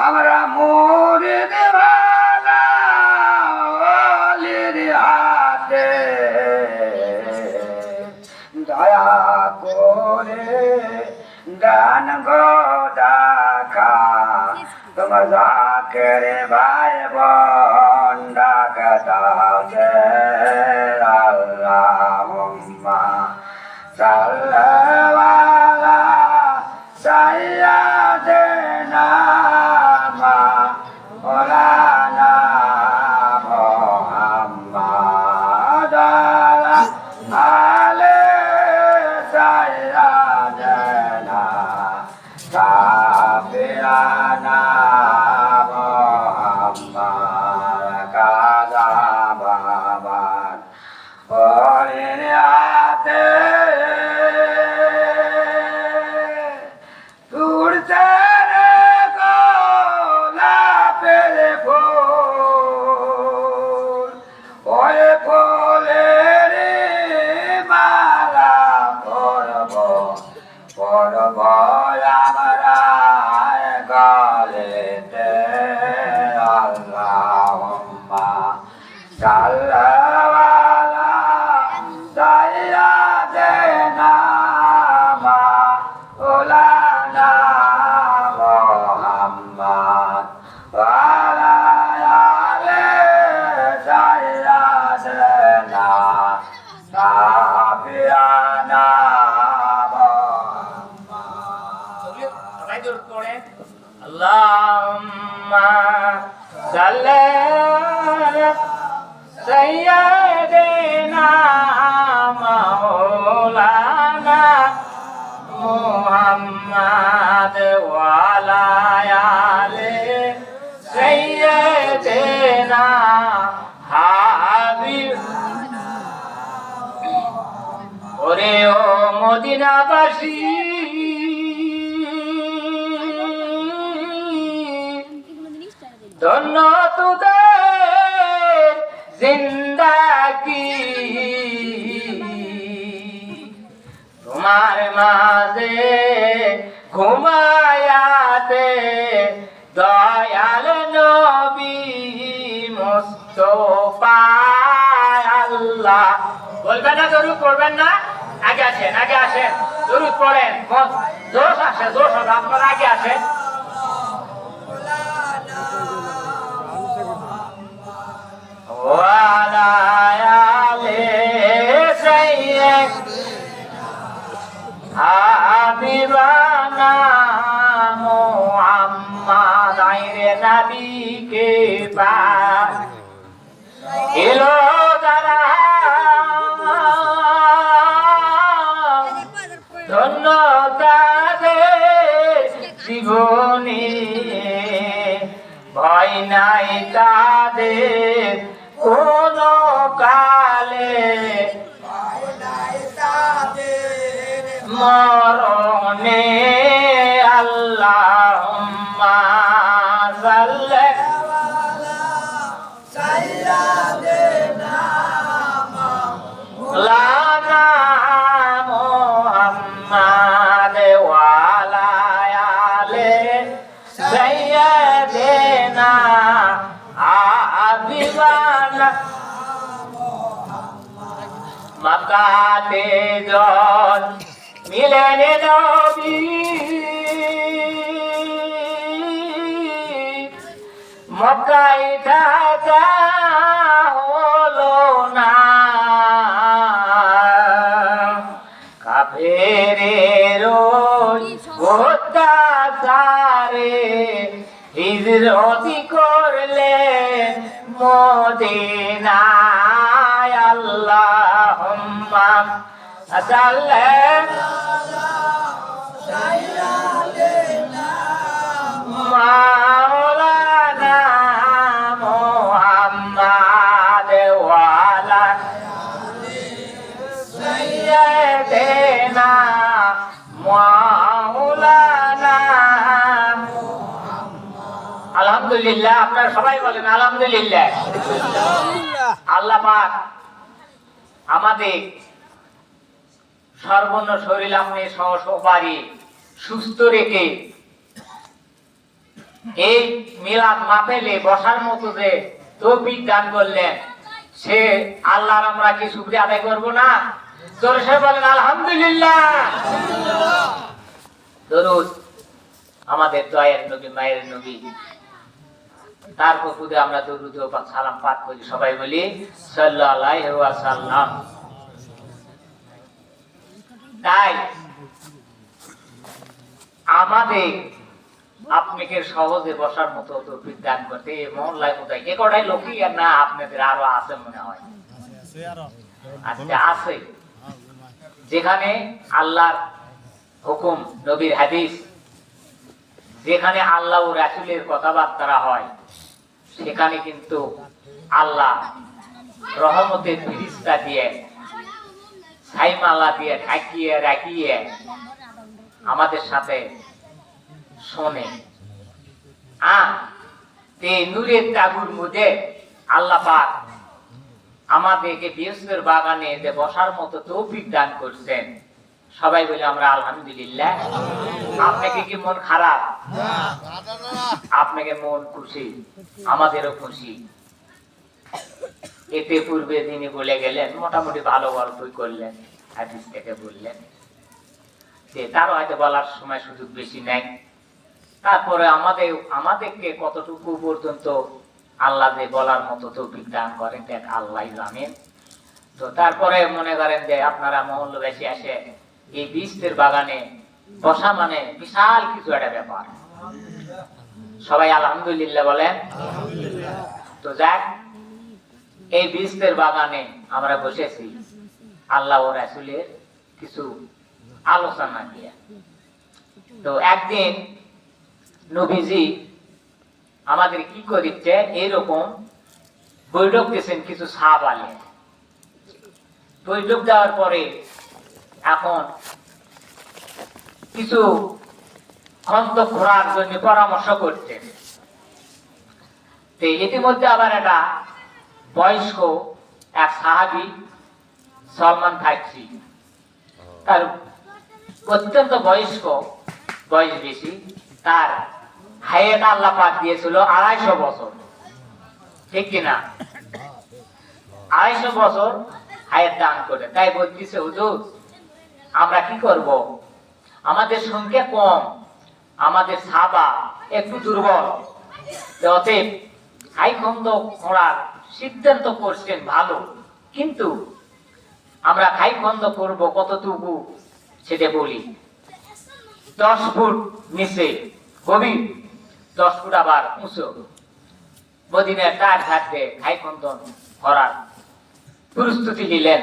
আমরা মুরিদ ভালা হাতে। দয়া করে দান গো ডাকা তোমার জাকের ভাই সাল্লি মাওলানা মুহাম্মদ ওয়া আলা আলি হাবিব। ওরে ও মদিনাবাসী ধন্য মাঝে ঘুমায়াতে দয়াল নবী মুস্তফা আল্লাহ। বলবেন না জরুর পড়বেন না? আগে আসেন আগে আসেন। জরুর পড়েন দোষ আসে জোশ আপনার আগে আসেন। পার এলো যারা ধন্য তাদের জীবনে। ভয় নাই তাদের কোন কালে। জন মিলেন নবী। মক্কায় থাকা হলো না। কাফেরের অত্যাচারে হিজরতি করলেন মদিনায়। আল্লাহুম্মা মাওলানা মুহাম্মদ ওয়ালা সাইয়্যিদিনা মাওলানা আলহামদুলিল্লাহ আপনারা সবাই বলেন আলহামদুলিল্লাহ। আল্লাহ পাক আমাদের সর্বর্ণ শরীর আপনি সহ সবারই সুস্থ রেখে এই মিলাদ মাপেলে বসার মতো যে তৌফিক দান করলেন, সে আল্লাহর আমরা কি শুকরিয়া আদায় করব না? জোরে বলেন, আলহামদুলিল্লাহ। দরুদ, আমাদের দয়ের নবী, মায়ের নবী, তার প্রভুদে আমরা দরুদ সালাম পাঠ করি। সবাই বলি, সাল্লাল্লাহু ওয়া সাল্লাম তাই আমাদের আপনাকে সহজে বসার মতো তৌফিক দান করতে মহল্লায় কোথায়? এ কটাই লোকই আর না আপনাদের আরও আছে মনে হয়। আজকে আছে। যেখানে আল্লাহর হুকুম, নবীর হাদিস, যেখানে আল্লাহ ও রাসুলের কথাবার্তা হয়, সেখানে কিন্তু আল্লাহ রহমতের ফিরিস্তা দিয়ে ছাইমালা দিয়ে ঢাকিয়ে রাখিয়ে আমাদের সাথে শোনে। তে নূরের তাগুর মধ্যে আল্লাহ পাক আমাদেরকে বৃহস্পতির বাগানে যে বসার মতো তৌফিক দান করছেন। সবাই বলে আমরা আলহামদুলিল্লাহ। আপনাকে কি মন খারাপ? আপনাকে মন খুশি, আমাদেরও খুশি। এতে পূর্বে তিনি বলে গেলেন, মোটামুটি ভালো গল্পই করলেন হাদিস থেকে বললেন। যে তারও হয়তো বলার সময় সুযোগ বেশি নেই। তারপরে আমাদের, আমাদেরকে কতটুকু পর্যন্ত আল্লাহ যে বলার মতো তৌফিক দান করেন, দেখ আল্লাহ জানেন। তো তারপরে মনে করেন যে আপনারা মহল্লবাসী আসে, এই বীজদের বাগানে বসা মানে বিশাল কিছু একটা ব্যাপার। সবাই আলহামদুলিল্লাহ বলেন। তো যাক এই বীজদের বাগানে আমরা বসেছি। আল্লাহ রাসুলের কিছু আলোচনা দিয়ে। তো একদিন নবীজি আমাদের কি করিচ্ছে এইরকম বৈঠক দিয়েছেন কিছু সাপ আলে বৈঠক দেওয়ার পরে এখন কিছু খন্ত ঘোরার জন্য পরামর্শ করছে তো ইতিমধ্যে আবার একটা বয়স্ক এক সাহাবি সলমান ফার্সি তার অত্যন্ত বয়স্ক বয়স বেশি। তার হায়ের আল্লাহ পাক দিয়েছিল আড়াইশো বছর। ঠিক কিনা আড়াইশো বছর হায়ের দান করে। তাই বলতেছে, হুজুর, আমরা কি করব? আমাদের সংখ্যা কম, আমাদের সাবা একটু দুর্বল। অতএব, হাই খন্দ করার সিদ্ধান্ত করছেন ভালো। কিন্তু আমরা খাই খন্দ করব কতটুকু সেটা বলি। দশ ফুট নিচে, গভীর। দশ ফুট আবার উঁচু। মদিনের তার থাকতে খাই খন্দন করার প্রস্তুতি নিলেন।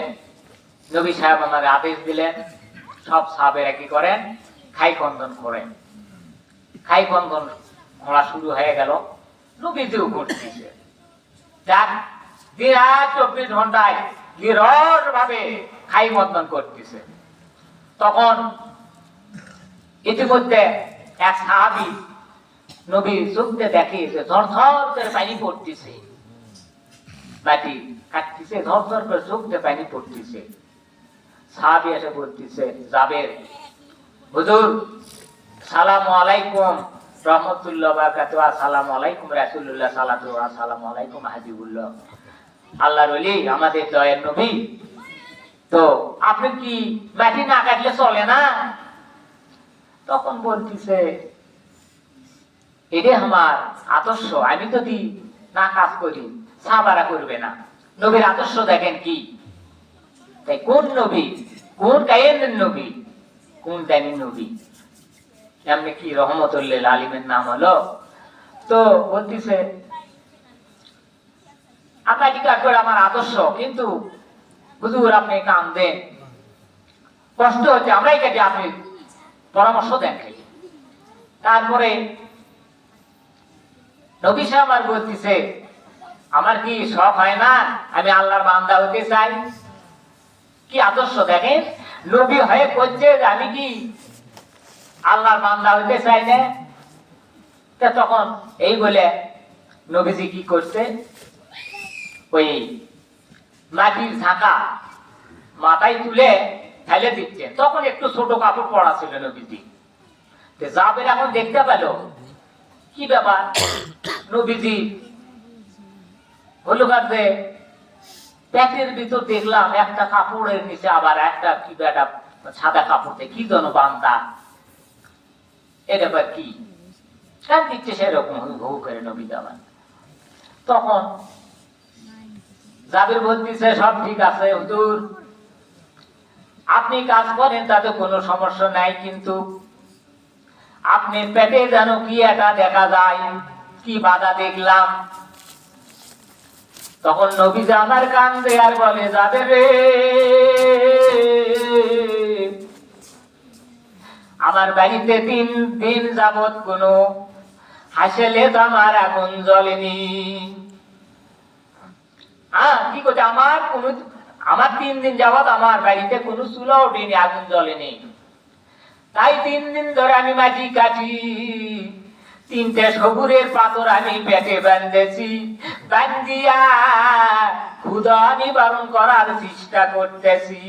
নবী সাহেব আমাদের আদেশ দিলেন, সব সাহাবেরা কি করেন? খাই খন্দন করেন। খাই খন্দন করা শুরু হয়ে গেল। নবীজিও করতেছে বিরাট চব্বিশ ঘন্টায় বিরট ভাবে খাই বন্ধন করতেছে। তখন ইতিমধ্যে এক সাহাবি নবী চোখতে দেখে যে ধর ধর করে পানি পড়তেছে। মাটি কাটতেছে ধর করে চোখতে পানি পড়তেছে। সাহাবি এসে বলতেছে যাবের হুজুর, সালাম আলাইকুম। রহমতুল্লাহ আলাইকুম আলাইকুম আল্লাহর ওলি, আমাদের নবী। তো আপনি কি মাটি না কাটলে চলে না? তখন আমার আদর্শ, আমি যদি না কাজ করি, সাবারা করবে না। নবীর আদর্শ দেখেন কি? তাই কোন নবী? কোন গায়ের নবী? কোন দানি নবী? এমনি কি রহমতুল্লিল আলিমের নাম হলো? তো বলতেছে, আপনার কি কাজ করে আমার আদর্শ, কিন্তু হুজুর আপনি কাম দেন কষ্ট হচ্ছে, আমরাই কাটি আপনি পরামর্শ দেন তারপরে নবী সাহেব আমার বলতেছে, আমার কি শখ হয় না? আমি আল্লাহর বান্দা হতে চাই। কি আদর্শ দেখেন? নবী হয়ে করছে আমি কি আল্লাহর বান্দা হইতে চাই না তা তখন এই বলে নবীজি কি করছে? ওই মাটির ঝাঁকা মাথায় তুলে ফেলে দিচ্ছে। তখন একটু ছোট কাপড় পরা ছিল নবীজি। জাবের এখন দেখতে পেল। কি ব্যাপার? নবীজি হলো কাঁদবে প্যাকের ভিতর দেখলাম একটা কাপড়ের নিচে আবার একটা কি একটা সাদা কাপড়তে কি যেন বান্দা এটা কি? কার দিচ্ছে সেরকম হু করে নবী জামান তখন জাবির বলতেছে সব ঠিক আছে আপনি কাজ করেন, তাতে কোনো সমস্যা নাই, কিন্তু আপনি পেটে যেন কি একটা দেখা যায়, কি বাধা দেখলাম। তখন নবী আমার কান আর বলে, যাবে রে। আমার বাড়িতে তিন দিন যাবত কোনো হাসেলে তো আমার আগুন জ্বলেনি। হ্যাঁ কি করছে? আমার কোন আমার তিন দিন যাবত আমার বাড়িতে কোনো চুলা ওঠেনি, আগুন জ্বলেনি। তাই তিন দিন ধরে আমি মাটি কাটি, তিনটে সবুরের পাথর আমি পেটে বান্ধেছি বান্ধিয়া ক্ষুদা নিবারণ করার চেষ্টা করতেছি।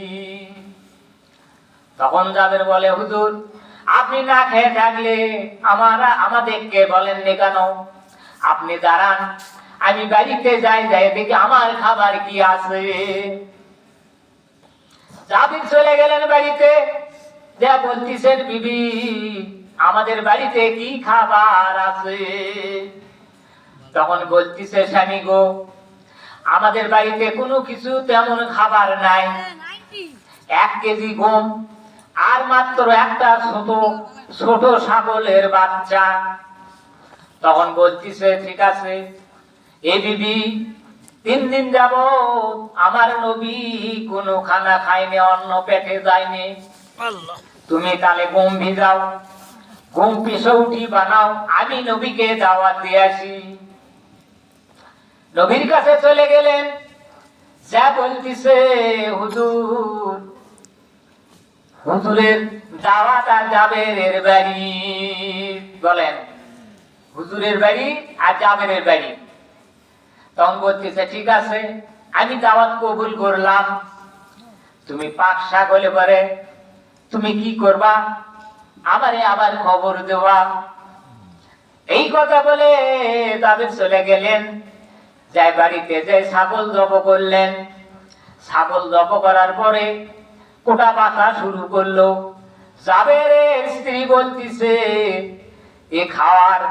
তখন যাদের বলে, হুজুর আপনি না খেয়ে থাকলে আমার আমাদেরকে বলেন নি কেন? আপনি দাঁড়ান। আমি বাড়িতে যাই যাই দেখি আমার খাবার কি আছে। জাবির চলে গেলেন বাড়িতে, যা বলতিছেন বিবি, আমাদের বাড়িতে কি খাবার আছে? তখন বলতিছে, স্বামী গো, আমাদের বাড়িতে কোনো কিছু তেমন খাবার নাই। এক কেজি গম আর মাত্র একটা ছোট ছোট ছাগলের বাচ্চা। তখন বলতিছে ঠিক আছে এ বিবি তিন দিন যাব আমার নবী কোনো খানা খায়নি অন্য পেটে যায়নি। তুমি তাহলে গম ভিজাও গম পিসৌটি বানাও আমি নবীকে দাওয়াত দিয়ে আসি। নবীর কাছে চলে গেলেন। যা বলতিছে হুজুর হুজুরের দাওয়াত আর জাবেরের বাড়ি। বলেন, হুজুরের বাড়ি আর জাবেরের বাড়ি। তখন বলতেছে, ঠিক আছে, আমি দাওয়াত কবুল করলাম। তুমি পাক হলে পরে তুমি কি করবা? আমারে আবার খবর দেওয়া। এই কথা বলে তাদের চলে গেলেন। যাই বাড়িতে যে ছাগল জব করলেন। ছাগল জব করার পরে কোটা পাতা শুরু করল। জাবেরের স্ত্রী বলতিছে, এ খাওয়ার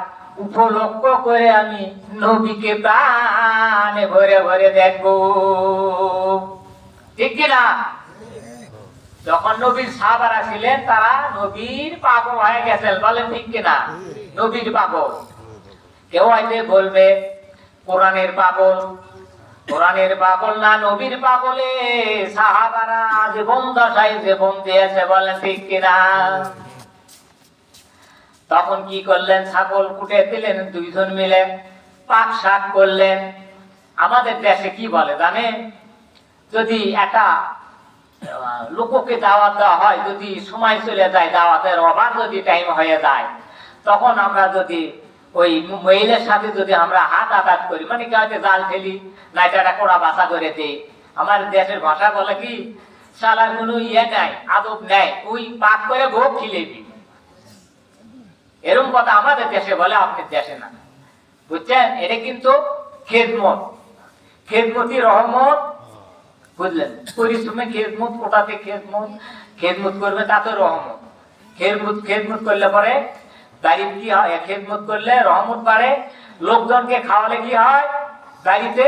উপলক্ষ করে আমি নবীকে প্রাণে ভরে ভরে দেখব। ঠিক কিনা যখন নবীর সাহাবারা ছিলেন তারা নবীর পাগল হয়ে গেছেন। বলেন ঠিক কিনা নবীর পাগল। কেউ হয়তো বলবে, কোরআনের পাগল কোরআনের পাগল না নবীর পাগলে, সাহাবারা জীবন দশায় জীবন দিয়েছে, বলেন ঠিক কিনা? তখন কি করলেন? ছাগল কুটে দিলেন দুইজন মিলে, পাক শাক করলেন। আমাদের দেশে কি বলে জানে? যদি একটা লোককে দাওয়াত দেওয়া হয়, যদি সময় চলে যায়, দাওয়াতের অভাব যদি টাইম হয়ে যায়, তখন আমরা যদি ওই মহিলার সাথে যদি আমরা আঘাত করি। মানে কি হয়তো জাল ফেলি না একটা কোড়া বাসা করে দিই। আমার দেশের ভাষা বলে কি সালার কোনো ইয়ে নাই, আদব নাই, ওই পাক করে ভোগ খিলে দিই এরকম কথা আমাদের দেশে বলে আপনার দেশে না। বুঝছেন? এটা কিন্তু খেদমত। খেদমতি রহমত। বুঝলেন? পরিশ্রমে খেদমত, ওটাতে খেদমত। খেদমত করবে তাতে রহমত। খেদমত খেদমত করলে পরে বাড়ির কি হয়? খেদমত করলে রহমত বাড়ে লোকজনকে খাওয়ালে কি হয়? বাড়িতে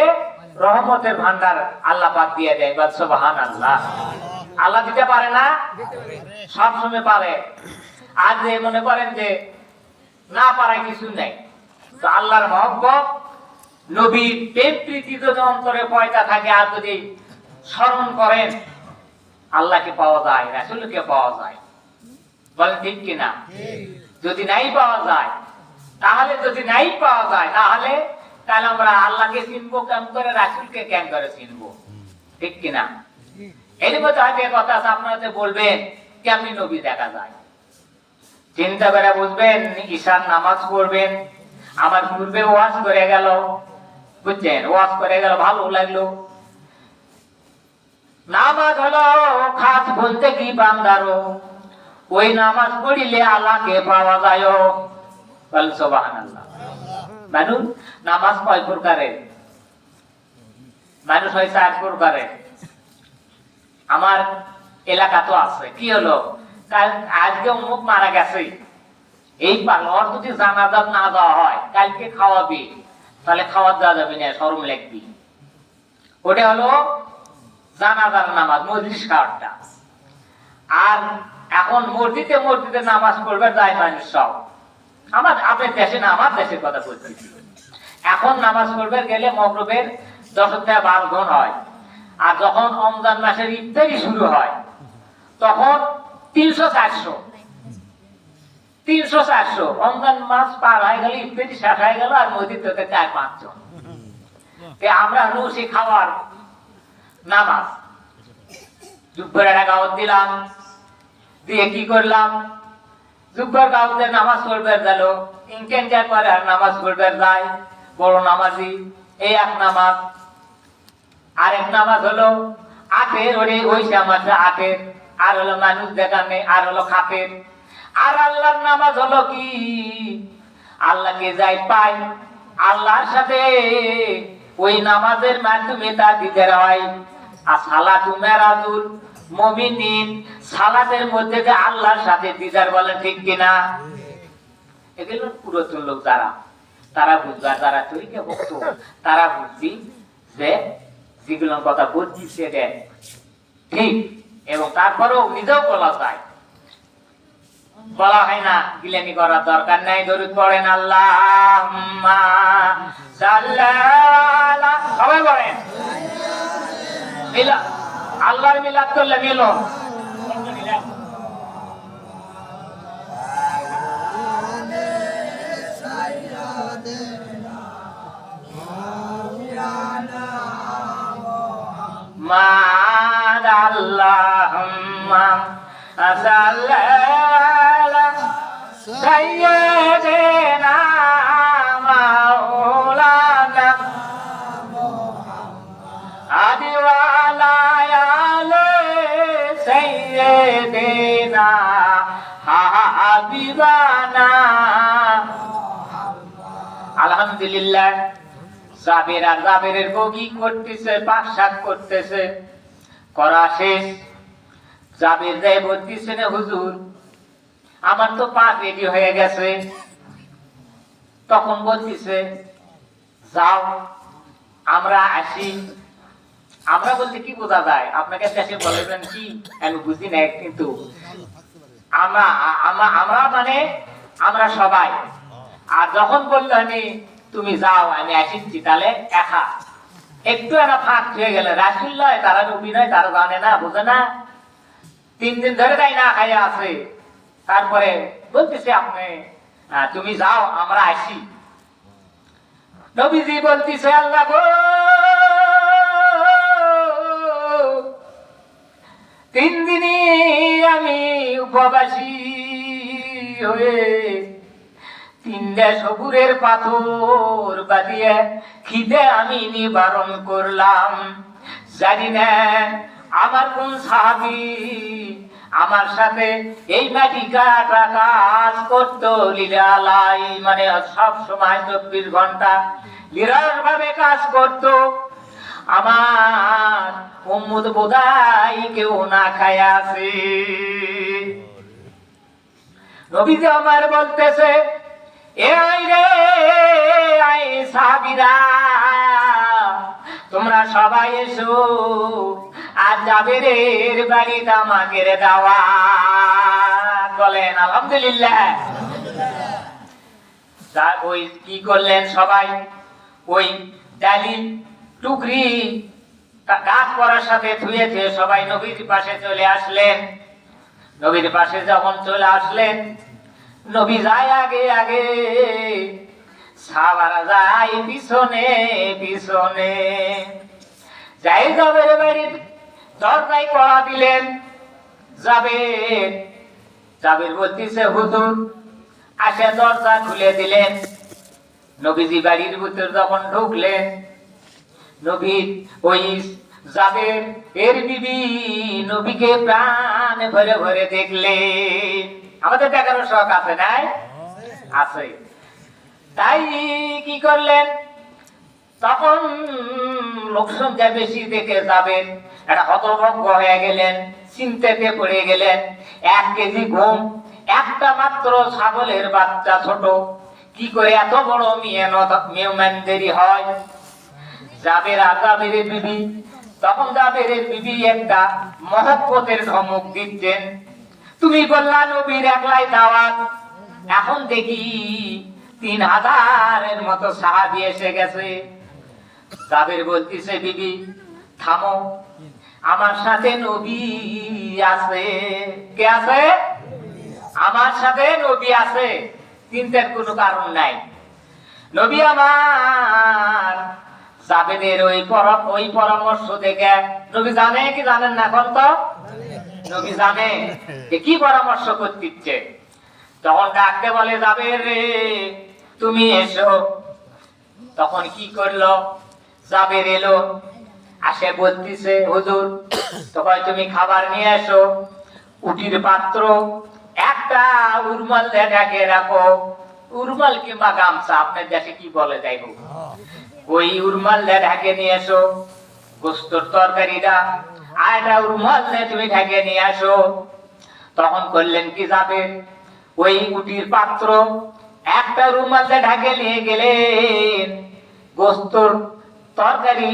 রহমতের ভান্ডার আল্লাহ পাক দিয়ে দেয়। বা সুবহান আল্লাহ আল্লাহ দিতে পারে না? সব সময় পারে। আর যে মনে করেন যে না পারায় কিছু নেই। তো আল্লাহর মহব্বত নবীর প্রেম প্রীতি যদি অন্তরে পয়দা থাকে আর যদি স্মরণ করেন আল্লাহকে পাওয়া যায় রাসুলকে পাওয়া যায়। বলেন ঠিক কিনা? যদি নাই পাওয়া যায় তাহলে যদি নাই পাওয়া যায়, তাহলে তাহলে আমরা আল্লাহকে চিনবো, কেমন করে? রাসুলকে কেন করে চিনবো? ঠিক কিনা? এর মধ্যে হয়তো কথা আছে, আপনারা বলবেন, কেমনি নবী দেখা যায়? চিন্তা করে বুঝবেন, ঈশান নামাজ পড়বেন, আমার পূর্বে ওয়াজ করে গেল, বুঝছেন? ওয়াজ করে গেল, ভালো লাগল। নামাজ হলো খাস বলতে কি বান্দারো? ওই নামাজ পড়িলে আল্লাহকে পাওয়া যায় মানুষ নামাজ কয় প্রকারের মানুষ হয় চার প্রকারের আমার এলাকা তো আছে। কি হলো? কাল, আজকে অমুক মারা গেছে। এই যদি না হয়, কালকে খাওয়াবি। তাহলে খাওয়া দেওয়া যাবে না সরম লাগবি। ওটা হলো জানাজার নামাজ মজলিস খাওয়ারটা আর এখন মসজিদে মসজিদে নামাজ পড়বে, যায় মানুষ সব। আমার আপনার দেশে না, আমার দেশের কথা বলছি এখন নামাজ পড়বে গেলে মগরবের দশ থেকে বারো ঘন হয়। আর যখন রমজান মাসের ইফতারি শুরু হয়, তখন তিনশো চারশো। তিনশো চারশো। রমজান মাস পার হয়ে গেলে ইফতারি শেষ হয়ে গেল আর মসজিদ থেকে চার পাঁচজন আমরা সে খাওয়ার নামাজ। একটা গাওয়াত দিলাম, দিয়ে কি করলাম? গাওয়াতে নামাজ গেল আর নামাজ যায়। বড় নামাজি, এই এক নামাজ। আরেক নামাজ হলো ওরে ওই আর হলো মানুষ দেখানে, আর হলো খাপের। আর আল্লাহর নামাজ হলো কি? আল্লাহকে যাই পাই, আল্লাহর সাথে ওই নামাজের মাধ্যমে তা দিতে হয়। আর সালাতু মেরাজুল মুমিনিন সালাতের মধ্যে যে আল্লাহর সাথে দিদার বলেন ঠিক কিনা? এগুলো পুরাতন লোক তারা তারা বুঝবে আর যারা তৈরিকে ভক্ত তারা বুঝবি যে যেগুলোর কথা বলছি সেটা ঠিক, এবং তারপরেও নিজেও বলা যায়। বলা হয় না গিলেমি করার দরকার নাই, দরুদ পড়েন আল্লাহ সবাই মিলা আল্লাহর মিলাদ করলে মিলন। মাদ আল্লাহুম্মা সাল্লাল্লা জাবেরের বগি করতেছে করতেছে। করা শেষ। জাবের দেয় বলতেছে না হুজুর? আমার তো পা রেডি হয়ে গেছে। তখন বলতেছে যাও, আমরা আসি। আমরা বলতে কি বোঝা যায়? আপনাকে দেশে বলবেন কি? আমি বুঝি না কিন্তু। আমরা মানে আমরা সবাই। আর যখন বলল আমি, তুমি যাও, আমি তাহলে একা। একটু ফাঁক হয়ে গেলে। তারা অভিনয়, তারা জানে না, বোঝে না। তিন দিন ধরে তাই না আছে। তারপরে বলতেছে আপনি তুমি যাও, আমরা আসি। নবীজি বলতেছে, আল্লাহ গো! তিন দিনই আমি উপবাসী হয়ে তিনটা সবুরের পাথর বাদিয়ে খিদে আমি নিবারণ করলাম। জানি না আমার কোন সাহাবি আমার সাথে এই মাটি কাটা কাজ করতো লীলালাই মানে সব সময় চব্বিশ ঘণ্টা নিরাশ ভাবে কাজ করতো। আমার উম্মুদ বোধাই কেউ না খায় আছে নবীজি আমার বলতেছে, এ আই রে আই সাবিরা, তোমরা সবাই এসো, আর জাবেরের আমাকে দাওয়া। বলেন, আলহামদুলিল্লাহ। ওই কি করলেন সবাই? ওই ডালি টুকরি গাছ পড়ার সাথে ধুয়ে ধুয়ে সবাই নবীর পাশে চলে আসলেন। নবীর পাশে যখন চলে আসলেন, নবী যায় আগে আগে, সাবারা যায় পিছনে যাই বাড়ির কড়া দিলেন বলতেছে, হুজুর, আসে দরজা দিলেন। নবীজি বাড়ির ভিতর যখন ঢুকলেন নবীর ওই যাবের এর বিবি নবীকে প্রাণ ভরে ভরে দেখলে। আমাদের দেখারও শখ আছে, নাই? আছে। তাই কি করলেন? তখন লোকসংখ্যা বেশি দেখে যাবেন একটা হতভঙ্গ হয়ে গেলেন, চিন্তাতে পড়ে গেলেন। এক কেজি গম একটা মাত্র ছাগলের বাচ্চা ছোট। কি করে এত বড় মেয়ে মেহমানদেরি হয়? জাবের আর জাবেরের বিবি। তখন জাবেরের বিবি একটা মহব্বতের ধমক দিচ্ছেন। তুমি বললা নবীর একলাই দাওয়াত। এখন দেখি তিন হাজারের মতো সাহাবি এসে গেছে। জাবের বলতেছে, বিবি, থামো। আমার সাথে নবী আছে। কে আছে? আমার সাথে নবী আছে। চিন্তার কোনো কারণ নাই। নবী আমার জাবেদের ওই ওই পরামর্শ দেখে। নবী জানে কি জানেন না এখন তো? নবী জানে যে কি পরামর্শ করতিচ্ছে। তখন ডাকতে বলে, যাবে রে, তুমি এসো। তখন কি করল? জাবের এলো আসে বলতিছে, হুজুর তখন তুমি খাবার নিয়ে এসো। উটির পাত্র, একটা উরমাল ঢেকে রাখো। উরমাল কিংবা গামছা, আপনার দেশে কি বলে যাই হোক ওই উরমাল দিয়ে ঢেকে নিয়ে এসো, গোস্তর তরকারিটা। আর উরমাল দিয়ে তুমি ঢেকে নিয়ে আসো। তখন করলেন কি যাবে? ওই উটির পাত্র একটা রুমাল দিয়ে ঢাকে নিয়ে গেলেন। গোস্তর তরকারি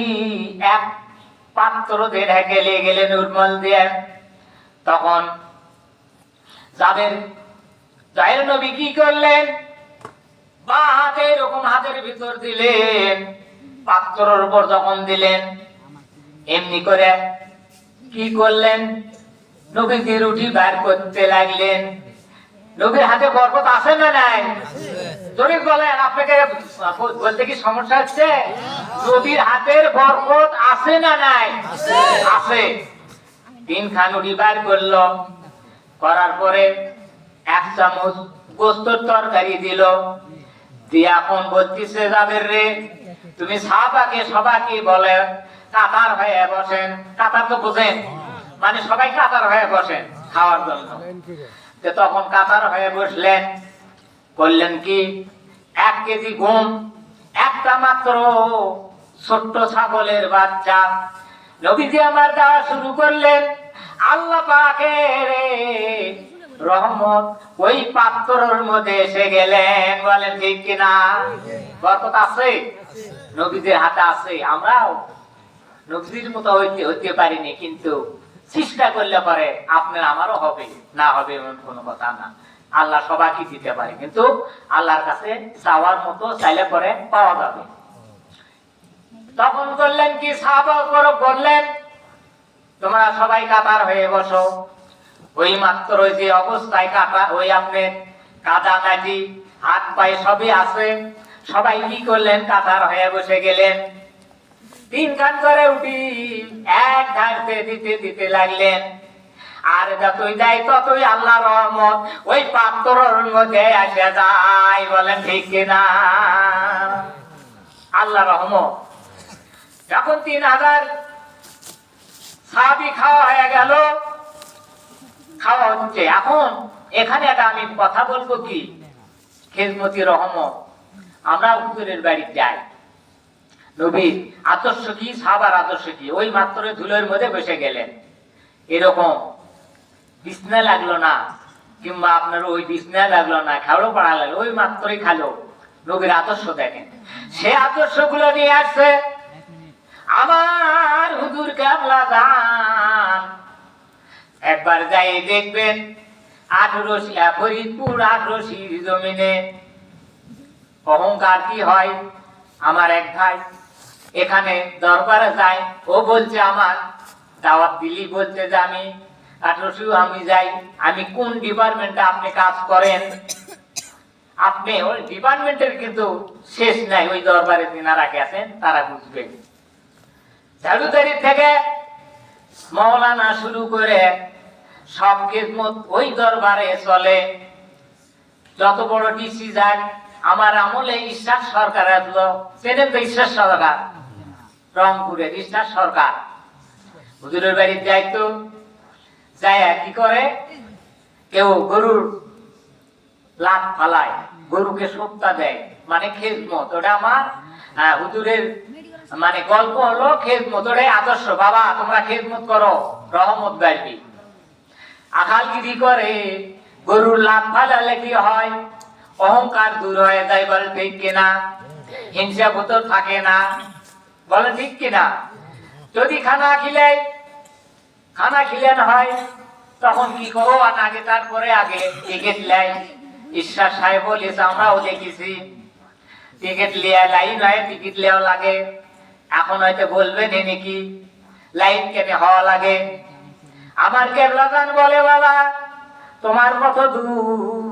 এক পাত্র দিয়ে ঢেকে নিয়ে গেলেন উরমাল দিয়ে। তখন যাবেন জাহের নবী কি করলেন? বা হাতে এরকম হাতের ভিতর দিলেন। পাত্রর উপর যখন দিলেন, এমনি করে কি করলেন? নবীজি রুটি বার করতে লাগলেন। নবীর হাতে বরকত আছে না নাই? জরিক বলেন, আপনাকে বলতে কি সমস্যা হচ্ছে? নবীর হাতের বরকত আছে না নাই? আছে। তিন খান রুটি বার করল। করার পরে এক চামচ গোস্তর তরকারি দিল। দিয়ে এখন বলতিছে যাবে রে। তুমি সাহাবাকে, সবাকে বলে, কাতার হয়ে বসেন। কাতার তো বোঝেন। মানে সবাই কাতার হয়ে বসেন খাওয়ার জন্য। তো তখন কাতার হয়ে বসলেন। করলেন কি, এক কেজি গম একটা মাত্র ছোট্ট ছাগলের বাচ্চা। নবীজি আমার দেওয়া শুরু করলেন, আল্লাহ পাকের রহমত ওই পাত্রর মধ্যে এসে গেলেন বলেন, ঠিক কিনা? বরকত আছে? হাতে আছে। আমরাও মতো হইতে হইতে পারিনি, কিন্তু চেষ্টা করলে পরে আপনার আমারও হবে, না হবে এমন কোনো কথা না। আল্লাহ সবাইকে দিতে পারে, কিন্তু আল্লাহর কাছে চাওয়ার মতো চাইলে পরে পাওয়া যাবে। তখন করলেন কি, সাহাবা করো বললেন, তোমরা সবাই কাতার হয়ে বসো। ওই মাত্র ওই যে অবস্থায় কাটা, ওই আপনার কাদা কাটি, হাত পায়ে সবই আছে। সবাই কি করলেন? কাতার হয়ে বসে গেলেন। তিন কান করে উঠি, এক ঢাকতে দিতে দিতে লাগলেন। আর যতই যাই, ততই আল্লাহ রহমত, ওই পাত্রর মধ্যে আসে বলেন, ঠিক কিনা আল্লাহ রহমত। যখন তিন হাজার সাবি খাওয়া হয়ে গেল খাওয়া হচ্ছে এখন এখানে একটা আমি কথা বলব কি? খেজমতি রহমত। আমরা হুজুরের বাড়ি যাই। নবীর আদর্শ কি? সাহাবার আদর্শ কি? ওই মাত্র ধুলোর মধ্যে বসে গেলেন। এরকম বিছনা লাগল না, কিংবা আপনার ওই বিছনা লাগল না, খাওয়ারও পড়া লাগল ওই মাত্রই খালো। নবীর আদর্শ দেখেন। সে আদর্শগুলো নিয়ে আসছে। আমার হুজুর কেবলা গান একবার যাই দেখবেন আঠারোশি ফরিদপুর আঠারোশির জমিনে। অহংকার কি হয়? আমার এক ভাই এখানে দরবারে যায়। ও বলছে আমার, দাওয়াত দিলি বলছে যে আমি আঠারোশো আমি যাই। আমি কোন ডিপার্টমেন্টে আপনি কাজ করেন? আপনি ওই ডিপার্টমেন্টের কিন্তু শেষ নাই, ওই দরবারে যিনারা গেছেন, তারা বুঝবেন ঝাড়ুদারি থেকে মৌলানা শুরু করে সব কিসমত ওই দরবারে চলে। যত বড় ডিসি যাক, আমার আমলে ঈশ্বর সরকার আসলো। চেনেন তো ঈশ্বর সরকার? রংপুরের ঈশ্বর সরকার। হুজুরের বাড়ির যাইতো যায় কি করে? কেউ গরুর লাট ফালায়, গরুকে সপ্তাহ দেয় মানে খেজমত, ওটা আমার হুজুরের মানে গল্প হলো খেজমত, ওটাই আদর্শ। বাবা, তোমরা খেজমত করো, রহমত বাড়বি। আখালগিরি করে, গরুর লাভ ফালালে কি হয়, অহংকার দূর হয়ে যায় বলে ঠিক কিনা? হিংসা ভূতর থাকে না। বলে ঠিক কিনা? যদি খানা খিলে, খানা খিলেন হয়, তখন কি করো আগে, তারপরে আগে টিকিট লাই। ঈশ্বর সাহেব বলিস আমরাও দেখেছি। টিকিট লিয়া লাইন হয় টিকিট লেও লাগে। এখন হয়তো বলবেন নাকি। লাইন কেটে হওয়া লাগে। আমার কেবলাদান বলে বাবা, তোমার কত দূর?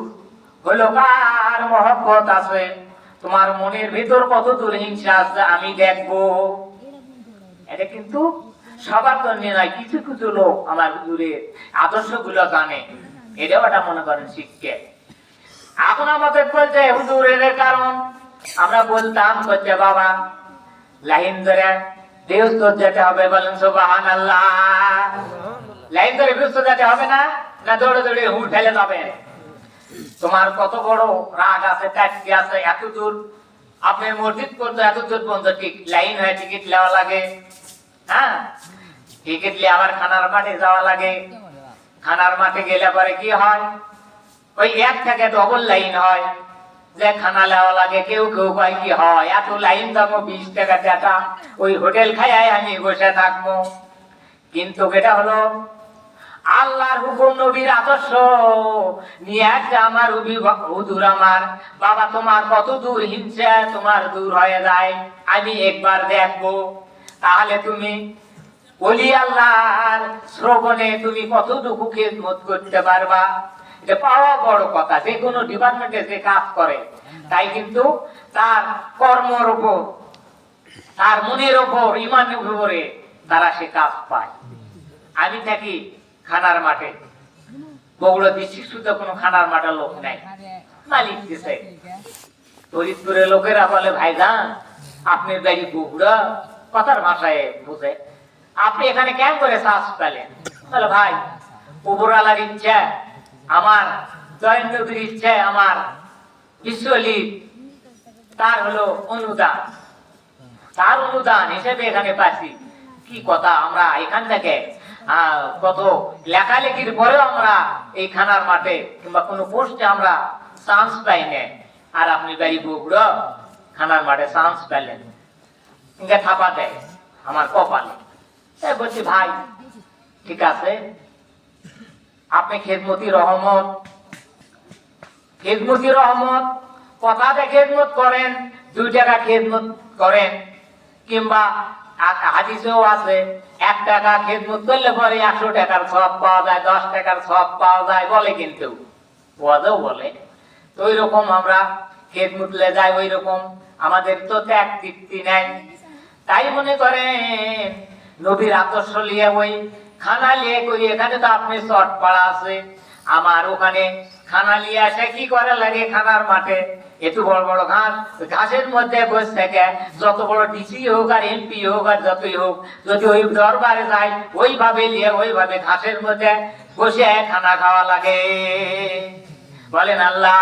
হলো কার মহব্বত আছে? তোমার মনের ভিতর কত দূর হিংসা আছে আমি দেখব। এটা কিন্তু সবার জন্য নয়, কিছু কিছু লোক আমার হুজুরের আদর্শগুলো জানে। এটাও একটা মনে করেন শিখকে এখন আমাদের বলছে হুজুরের কারণ, আমরা বলতাম করছে বাবা লাইন ধরে দেহ তোর যেতে হবে বলেন সোবাহান আল্লাহ লাইন ধরে ব্যস্ত যেতে হবে না না দৌড়ে দৌড়ে হুট ফেলে যাবে। তোমার কত বড় রাগ আছে ট্যাক্সি আছে এত দূর আপনি মসজিদ করতো এত দূর পর্যন্ত ঠিক লাইন হয়ে টিকিট নেওয়া লাগে হ্যাঁ? টিকিট নিয়ে আবার খানার মাঠে যাওয়া লাগে। খানার মাঠে গেলে পরে কি হয়? ওই এক থেকে ডবল লাইন হয়। যে খানা লেওয়া লাগে, কেউ কেউ কয় কি হয়? এত লাইন থাকব, বিশ টাকা টাকা ওই হোটেল খাই আমি বসে থাকব। কিন্তু এটা হলো আল্লাহর হুকুম নবীর আদর্শ নিয়ে একটা আমার হুজুর আমার, বাবা, তোমার কত দূর হিংসা তোমার দূর হয়ে যায়, আমি একবার দেখব। তাহলে তুমি বলি আল্লাহর শ্রবণে তুমি কতটুকু খেদমত করতে পারবা? এটা পাওয়া বড় কথা, যে কোনো ডিপার্টমেন্টে যে কাজ করে, তাই কিন্তু তার কর্মর উপর, তার মনের ওপর ইমানের উপরে তারা সে কাজ পায়। আমি থাকি খানার মাঠে। বগুড়া ডিস্ট্রিক্ট শুদ্ধ কোনো খানার মাঠে লোক নাই। মালিক দিছে। ফরিদপুরের লোকেরা বলে ভাইজান আপনার বাড়ি বগুড়া, কথার ভাষায় বুঝে। আপনি এখানে কেন করে শ্বাস পেলেন বলে, ভাই উপরালার ইচ্ছা, আমার জয়েন্ট নদীর ইচ্ছা, আমার বিশ্বলিপ, তার হলো অনুদান। তার অনুদান হিসেবে এখানে পাচ্ছি। কি কথা আমরা এখান থেকে কত লেখালেখির পরেও আমরা এই খানার মাঠে কিংবা কোনো পোস্টে আমরা চান্স পাই না। আর আপনি বাড়ি বগুড়ো, খানার মাঠে চান্স পেলেন। ইঙ্গা থাপা দেয়, আমার কপালে। বলছি, ভাই, ঠিক আছে। আপনি খেদমতি রহমত। খেদমতি রহমত কথাতে খেদমত করেন, দুই টাকা খেদমত করেন। কিংবা হাদিসেও আছে, এক টাকা খেদমত করলে পরে একশো টাকার সব পাওয়া যায়, দশ টাকার সব পাওয়া যায় বলে কিন্তু। ওয়াজও বলে তো ওই রকম আমরা খেদমতলে যাই ওই রকম আমাদের তো ত্যাগ তৃপ্তি নেই। তাই মনে করেন, নবীর আদর্শ লিয়ে ওই খানা নিয়ে করি, এখানে তো আপনি চট পাড়া আছে। আমার ওখানে খানা নিয়ে আসে কি করে লাগে খানার মাঠে? একটু বড় বড় ঘাস, ঘাসের মধ্যে বসে থেকে যত বড় ডিসি হোক আর এমপি হোক আর যতই হোক, যদি ওই দরবারে যায় ওইভাবে নিয়ে ওইভাবে ঘাসের মধ্যে বসে খানা খাওয়া লাগে। বলেন আল্লাহ